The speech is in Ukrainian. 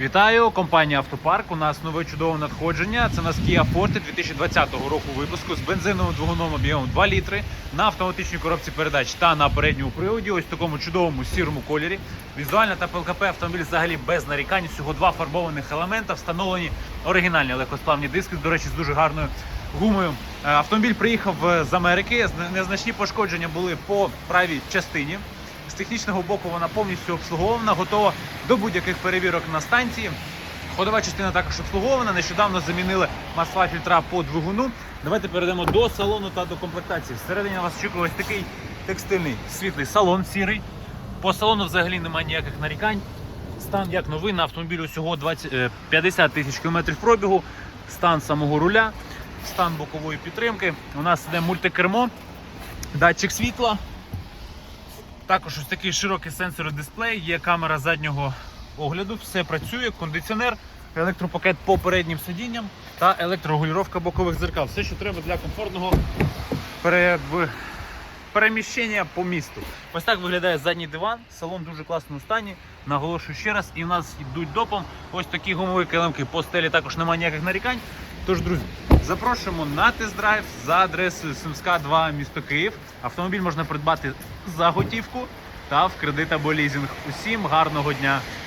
Вітаю, компанія Автопарк. У нас нове чудове надходження. Це у нас Kia Forte 2020 року випуску з бензиновим двигуном об'ємом 2 літри на автоматичній коробці передач та на передньому приводі. Ось в такому чудовому сірому кольорі. Візуально та ПЛКП автомобіль взагалі без нарікань. Всього два фарбованих елемента. Встановлені оригінальні легкосплавні диски. До речі, з дуже гарною гумою. Е, Автомобіль приїхав е, з Америки. Зна- Незначні пошкодження були по правій частині. З технічного боку вона повністю обслугована, готова до будь-яких перевірок на станції. Ходова частина також обслугована. Нещодавно замінили масла фільтра по двигуну. Давайте перейдемо до салону та до комплектації. Всередині вас очікує ось такий текстильний світлий салон сірий. По салону взагалі немає ніяких нарікань. Стан як новий на автомобілі усього 20, е, 50 тисяч кілометрів пробігу. Стан самого руля, стан бокової підтримки. У нас йде мультикермо, датчик світла. Також ось такий широкий сенсорний дисплей, є камера заднього огляду, все працює, кондиціонер, електропакет по переднім сидінням та електрорегулювання бокових зеркал. Все, що треба для комфортного пере... переміщення по місту. Ось так виглядає задній диван, салон в дуже класному стані. Наголошую ще раз, і в нас йдуть допом. Ось такі гумові килимки по стелі також немає ніяких нарікань. Тож, друзі, запрошуємо на тест-драйв за адресою Сумська 2, місто Київ. Автомобіль можна придбати за готівку та в кредит або лізинг. Усім гарного дня!